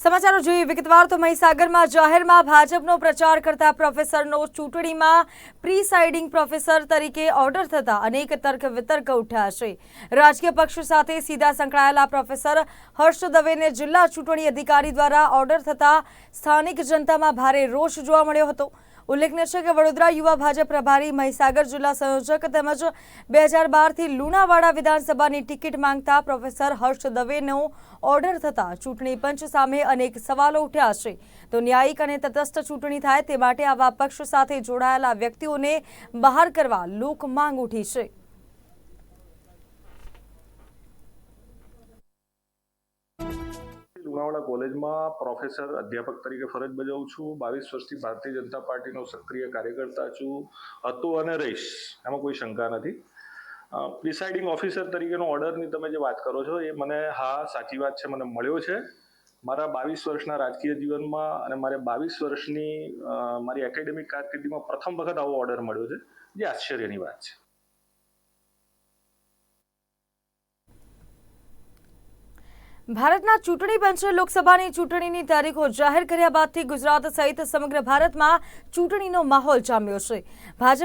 સમાચારો જોઈએ વિગતવાર તો મહીસાગરમાં જાહેરમાં ભાજપનો પ્રચાર કરતા પ્રોફેસરનો ચૂંટણીમાં પ્રિસાઇડિંગ પ્રોફેસર તરીકે ઓર્ડર થતા અનેક તર્ક વિતર્ક ઉઠ્યા છે. રાજકીય પક્ષ સાથે સીધા સંકળાયેલા પ્રોફેસર હર્ષ દવેને જિલ્લા ચૂંટણી અધિકારી દ્વારા ઓર્ડર થતા સ્થાનિક જનતામાં ભારે રોષ જોવા મળ્યો હતો. ઉલ્લેખનીય છે કે વડોદરા યુવા ભાજપ પ્રભારી મહીસાગર જિલ્લા સંયોજક તેમજ બે હજાર બારથી લુણાવાડા વિધાનસભાની ટિકિટ માંગતા પ્રોફેસર હર્ષ દવેનો ઓર્ડર થતા ચૂંટણી પંચ સામે અનેક સવાલો ઉઠ્યા છે. તો ન્યાયિક અને તટસ્થ ચૂંટણી થાય તે માટે આવા પક્ષ સાથે જોડાયેલા વ્યક્તિઓને બહાર કરવા લોક માંગ ઉઠી છે. લુણાવાડા કોલેજમાં પ્રોફેસર અધ્યાપક તરીકે ફરજ બજાવું છું. બાવીસ વર્ષથી ભારતીય જનતા પાર્ટીનો સક્રિય કાર્યકર્તા છું. હતો અને રહીશ એમાં કોઈ શંકા નથી. પ્રિસાઇડિંગ ઓફિસર તરીકેનો ઓર્ડરની તમે જે વાત કરો છો, એ મને હા, સાચી વાત છે, મને મળ્યો છે. મારા બાવીસ વર્ષના રાજકીય જીવનમાં અને મારે બાવીસ વર્ષની મારી એકેડેમિક કારકિર્દીમાં પ્રથમ વખત આવો ઓર્ડર મળ્યો છે, જે આશ્ચર્યની વાત છે. ભારતના ચૂંટણી પંચે લોકસભાની ચૂંટણીની તારીખો જાહેર કર્યા બાદથી ગુજરાત સહિત સમગ્ર ભારતમાં ચૂંટણીનો માહોલ જામ્યો છે. ભાજપ